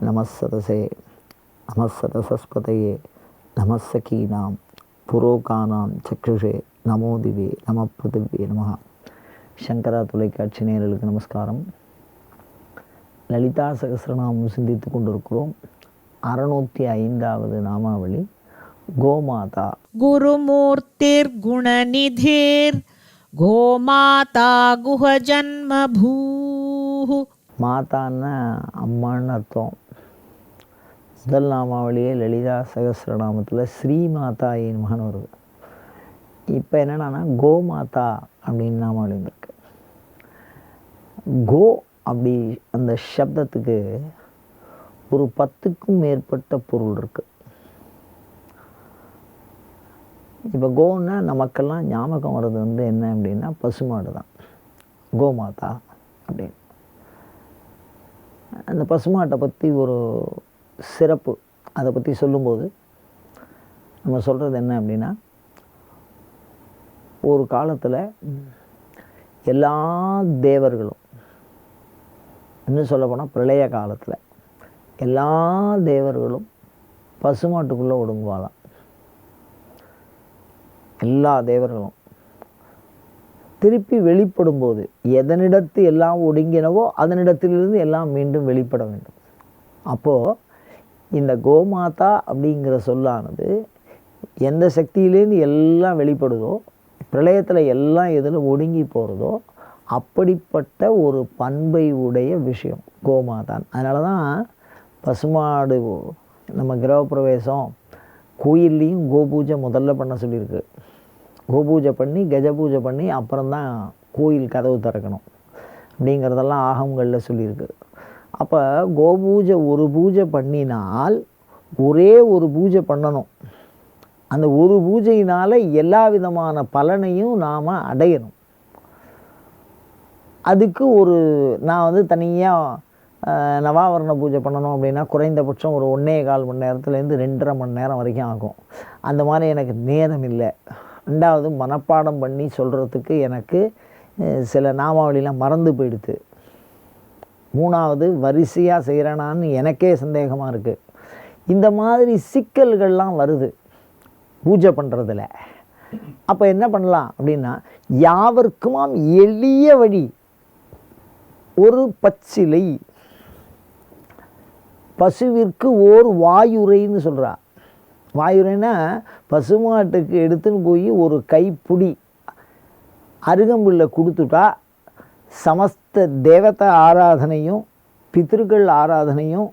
நமசரசே நமசரசஸ்பதையே நமசகீனாம் புரோகானாம் சக்ருஷே நமோ திவே நம பிருத்திவே நம சங்கரா தொலைக்காட்சி நேரலுக்கு நமஸ்காரம். லலிதா சகசிரநாமம் சிந்தித்து கொண்டிருக்கிறோம். அறுநூற்றி ஐந்தாவது நாமாவளி கோமாதா. குருமூர்த்திர் குணநிதேர் கோமாதா குஹ ஜன்மபூ மாதான்னா அம்மான்னு அர்த்தம். முதல் நாமாவளியே லலிதா சகசிரநாமத்தில் ஸ்ரீ மாதாயை மகன் வருது இப்போ என்னென்னா கோமாதா அப்படின்னு நாமாவளி வந்திருக்கு. கோ அப்படி அந்த சப்தத்துக்கு ஒரு பத்துக்கும் மேற்பட்ட பொருள் இருக்குது இப்போ கோன்னா நமக்கெல்லாம் ஞாபகம் வர்றது வந்து என்ன அப்படின்னா பசுமாடு தான் கோமாதா அப்படின்னு. அந்த பசுமாட்டை பற்றி ஒரு சிறப்பு. அதை பற்றி சொல்லும்போது நம்ம சொல்கிறது என்ன அப்படின்னா ஒரு காலத்தில் எல்லா தேவர்களும் இன்னும் சொல்லப்போனால் பிரளய காலத்தில் எல்லா தேவர்களும் பசுமாட்டுக்குள்ளே ஒடுங்குவாளாம். எல்லா தேவர்களும். திருப்பி வெளிப்படும் போது எதனிடத்து எல்லாம் ஒடுங்கினவோ அதனிடத்திலிருந்து எல்லாம் மீண்டும் வெளிப்பட வேண்டும். அப்போது இந்த கோமாதா அப்படிங்கிற சொல்லானது எந்த சக்தியிலேருந்து எல்லாம் வெளிப்படுதோ பிரளயத்தில் எல்லாம் எதில் ஒடுங்கி போகிறதோ அப்படிப்பட்ட ஒரு பண்பை உடைய விஷயம் கோமாதான். அதனால தான் பசுமாடு நம்ம கிரகப்பிரவேசம் கோயில்லையும் கோபூஜை முதல்ல பண்ண சொல்லியிருக்கு. கோபூஜை பண்ணி கஜ பூஜை பண்ணி அப்புறம்தான் கோயில் கதவு திறக்கணும். அப்படிங்கிறதெல்லாம் ஆகங்களில் சொல்லியிருக்கு. அப்போ கோபூஜை ஒரு பூஜை பண்ணினால் ஒரே ஒரு பூஜை பண்ணணும். அந்த ஒரு பூஜையினால் எல்லா விதமான பலனையும் நாம் அடையணும். அதுக்கு ஒரு நான் வந்து தனியாக நவாவரண பூஜை பண்ணணும் அப்படின்னா குறைந்தபட்சம் ஒரு ஒன்றே கால் மணி நேரத்துலேருந்து ரெண்டரை மணி நேரம் வரைக்கும் ஆகும். அந்த மாதிரி எனக்கு நேரம் இல்லை. ரெண்டாவது மனப்பாடம் பண்ணி சொல்கிறதுக்கு எனக்கு சில நாமாவளிலாம் மறந்து போயிடுது. மூணாவது வரிசையாக செய்கிறேனான்னு எனக்கே சந்தேகமாக இருக்குது இந்த மாதிரி சிக்கல்கள்லாம் வருது பூஜை பண்ணுறதுல அப்போ என்ன பண்ணலாம் அப்படின்னா யாவர்க்குமாம் எளிய வழி ஒரு பச்சிலை பசுவிற்கு ஓர் வாயுரைன்னு சொல்கிறா வாயுரைன்னா பசுமாட்டுக்கு எடுத்துன்னு போய் ஒரு கைப்புடி அருகம்புல்லை கொடுத்துட்டா சமஸ்த தேவதா ஆராதனையும் பித்திருக்கள் ஆராதனையும்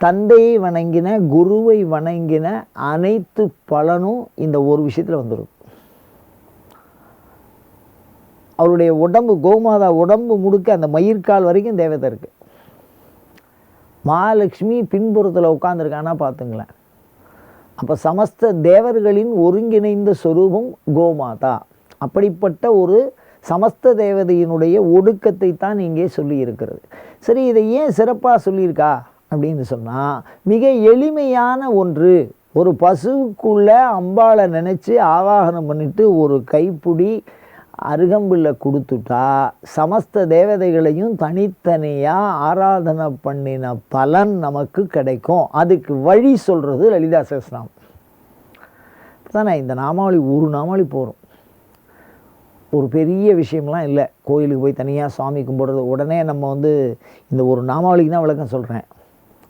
தந்தையை வணங்கின குருவை வணங்கின அனைத்து பலனும் இந்த ஒரு விஷயத்தில் வந்துடும். அவருடைய உடம்பு கோமாதா உடம்பு முடுக்க அந்த மயிர்கால் வரைக்கும் தேவதை இருக்குது மகாலட்சுமி பின்புறத்தில் உட்காந்துருக்கானா பார்த்துங்களேன். அப்போ சமஸ்த தேவர்களின் ஒருங்கிணைந்த சொரூபம் கோமாதா. அப்படிப்பட்ட ஒரு சமஸ்த தேவதையினுடைய ஒடுக்கத்தை தான் இங்கே சொல்லி இருக்கிறது சரி இதை ஏன் சிறப்பாக சொல்லியிருக்கா? அப்படின்னு சொன்னால் மிக எளிமையான ஒன்று. ஒரு பசுவுக்குள்ளே அம்பாளை நினச்சி ஆவாகனம் பண்ணிட்டு ஒரு கைப்பிடி அருகம்பில் கொடுத்துட்டா சமஸ்த தேவதைகளையும் தனித்தனியாக ஆராதனை பண்ணின பலன் நமக்கு கிடைக்கும். அதுக்கு வழி சொல்கிறது லலிதா சகஸ்நாமம் தானே இந்த நாமாவளி ஒரு நாமாவளி போகிறோம் ஒரு பெரிய விஷயம்லாம் இல்லை. கோயிலுக்கு போய் தனியாக சாமி கும்பிட்றது. உடனே நம்ம வந்து இந்த ஒரு நாமாவளிக்கு தான் விளக்கம் சொல்கிறேன்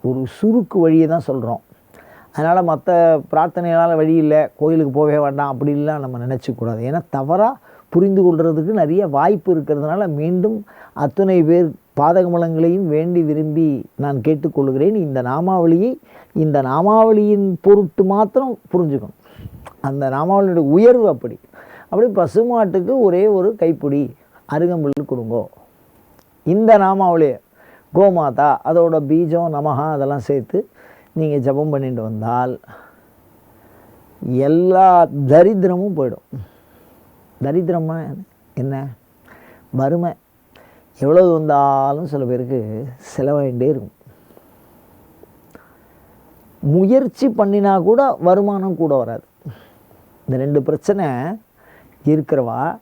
ஒரு சுருக்கு வழியை தான் சொல்கிறோம் அதனால் மற்ற பிரார்த்தனைகளால் வழி இல்லை. கோயிலுக்கு போகவே வேண்டாம். அப்படின்லாம் நம்ம நினச்சிக்கூடாது ஏன்னா தவறாக புரிந்து கொள்றதுக்கு நிறைய வாய்ப்பு இருக்கிறதுனால மீண்டும் அத்துணை பேர் பாதகமலங்களையும் வேண்டி விரும்பி நான் கேட்டுக்கொள்கிறேன். இந்த நாமாவளியை இந்த நாமாவளியின் பொருட்டு மாத்திரம் புரிஞ்சுக்கணும். அந்த நாமாவளியோட உயர்வு அப்படி. அப்படி பசுமாட்டுக்கு ஒரே ஒரு கைப்பிடி அருகம்புல் கொடுங்கோ. இந்த நாமாவளியை கோமாதா அதோட பீஜம் நமகா அதெல்லாம் சேர்த்து நீங்கள் ஜெபம் பண்ணிட்டு வந்தால் எல்லா தரித்திரமும் போயிடும். தரித்திரம்னா என்ன? வறுமை. எவ்வளவு வந்தாலும் சில பேருக்கு செலவாயிட்டே இருக்கும். முயற்சி பண்ணினா கூட வருமானம் கூட வராது. இந்த ரெண்டு பிரச்சனை இருக்கிறவா?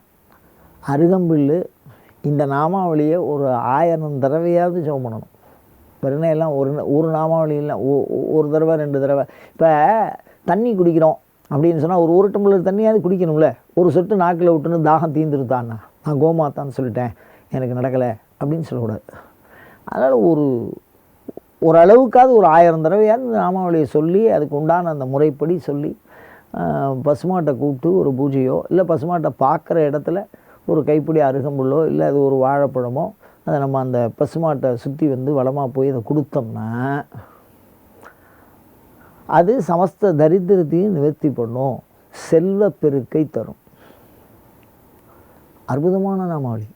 அருகம்பில்லு இந்த நாமாவளியை ஒரு ஆயிரம் தடவையாவது ஜெபம் பண்ணணும். வெறும் எல்லாம் ஒரு ஒரு நாமாவளி இல்லை ஒ- ஒரு தடவை ரெண்டு தடவை. இப்போ தண்ணி குடிக்கிறோம் அப்படின்னு சொன்னால் ஒரு ஒரு டம்ளர் தண்ணியாவது குடிக்கணும்ல? ஒரு சொட்டு நாக்கில் விட்டுன்னு தாகம் தீந்துருத்தான்னா நான் கோமாத்தான்னு சொல்லிட்டேன் எனக்கு நடக்கலை அப்படின்னு சொல்லக்கூடாது. அதனால் ஒரு ஓரளவுக்காவது ஒரு ஆயிரம் தடவையாவது நாமாவளியை சொல்லி அதுக்கு உண்டான அந்த முறைப்படி சொல்லி பசுமாட்டை கூப்பிட்டு ஒரு பூஜையோ இல்லை பசுமாட்டை பார்க்குற இடத்துல ஒரு கைப்பிடி அருகம்புல்லோ இல்லை அது ஒரு வாழைப்பழமோ அதை நம்ம அந்த பசுமாட்டை சுற்றி வந்து வளமாக போய் அதை கொடுத்தோம்னா அது சமஸ்த தரித்திரத்தையும் நிவர்த்தி பண்ணும் செல்வ பெருக்கை தரும். அற்புதமான நாமாவளி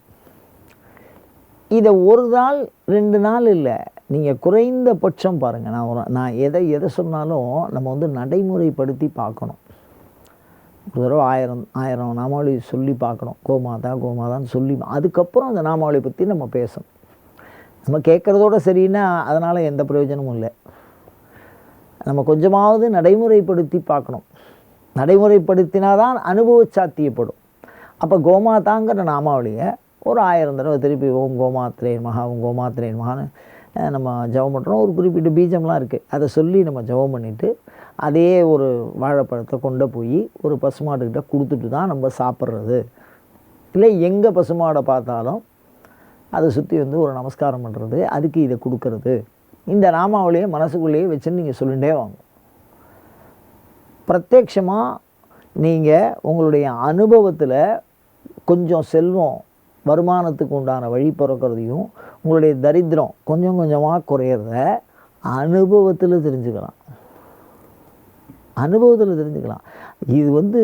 இதை ஒரு நாள் ரெண்டு நாள் இல்லை நீங்கள் குறைந்த பட்சம் பாருங்கள் நான் ஒரு நான் எதை எதை சொன்னாலும் நம்ம வந்து நடைமுறைப்படுத்தி பார்க்கணும். ஒரு தடவை ஆயிரம் ஆயிரம் நாமாவளி சொல்லி பார்க்கணும். கோமாதா கோமாதான்னு சொல்லி அதுக்கப்புறம் அந்த நாமாவளி பற்றி நம்ம பேசணும். நம்ம கேட்குறதோட சரின்னா அதனால் எந்த பிரயோஜனமும் இல்லை. நம்ம கொஞ்சமாவது நடைமுறைப்படுத்தி பார்க்கணும். நடைமுறைப்படுத்தினாதான் அனுபவ சாத்தியப்படும். அப்போ கோமாதாங்கிற நாமாவளியை ஒரு ஆயிரம் தடவை திருப்பி ஓம் கோமாத்திரேன் மகா ஓம் கோமாத்திரேன் மகான்னு நம்ம ஜெபம் பண்ணுறோம் ஒரு குறிப்பிட்ட பீஜம்லாம் இருக்குது அதை சொல்லி நம்ம ஜெபம் பண்ணிவிட்டு அதே ஒரு வாழைப்பழத்தை கொண்டு போய் ஒரு பசுமாட்டுக்கிட்ட கொடுத்துட்டு தான் நம்ம சாப்பிட்றது. இல்லை எங்கே பசுமாடை பார்த்தாலும் அதை சுற்றி வந்து ஒரு நமஸ்காரம் பண்ணுறது அதுக்கு இதை கொடுக்கறது. இந்த நாமாவளியை மனசுக்குள்ளேயே வச்சுன்னு நீங்கள் சொல்லிகிட்டே வாங்க. பிரத்யக்ஷமாக நீங்கள் உங்களுடைய அனுபவத்தில் கொஞ்சம் செல்வம் வருமானத்துக்கு உண்டான வழி பிறக்கிறதையும் உங்களுடைய தரித்திரம் கொஞ்சம் கொஞ்சமாக குறையிறத அனுபவத்தில் தெரிஞ்சுக்கலாம். அனுபவத்தில் தெரிஞ்சுக்கலாம். இது வந்து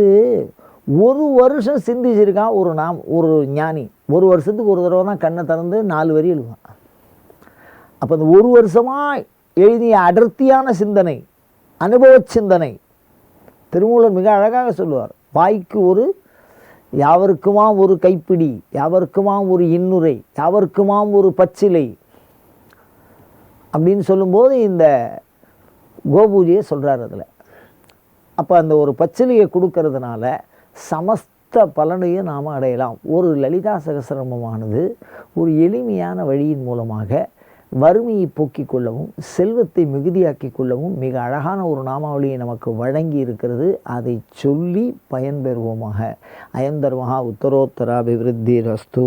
ஒரு வருஷம் சிந்திச்சிருக்கான் ஒரு நாம் ஒரு ஞானி. ஒரு வருஷத்துக்கு ஒரு தடவை தான் கண்ணை திறந்து நாலு வரி எழுதுவான். அப்போ அந்த ஒரு வருஷமாக எழுதிய அடர்த்தியான சிந்தனை அனுபவ சிந்தனை திருமூலர் மிக அழகாக சொல்லுவார். வாய்க்கு ஒரு யாவருக்குமாம் ஒரு கைப்பிடி யாவருக்குமாம் ஒரு இன்னுரை யாவருக்குமாம் ஒரு பச்சிலை அப்படின்னு சொல்லும்போது இந்த கோபூஜையை சொல்கிறார் அதில். அப்போ அந்த ஒரு பச்சிலையை கொடுக்கறதுனால சமஸ்த பலனையும் நாம் அடையலாம். ஒரு லலிதா சகசிரமமானது ஒரு எளிமையான வழியின் மூலமாக வறுமையை போக்கிக் கொள்ளவும் செல்வத்தை மிகுதியாக்கிக் கொள்ளவும் மிக அழகான ஒரு நாமாவளியை நமக்கு வழங்கி இருக்கிறது. அதை சொல்லி பயன்பெறுவோமாக. அயந்தர்மகா உத்தரோத்தராபிவிருத்தி ரஸ்து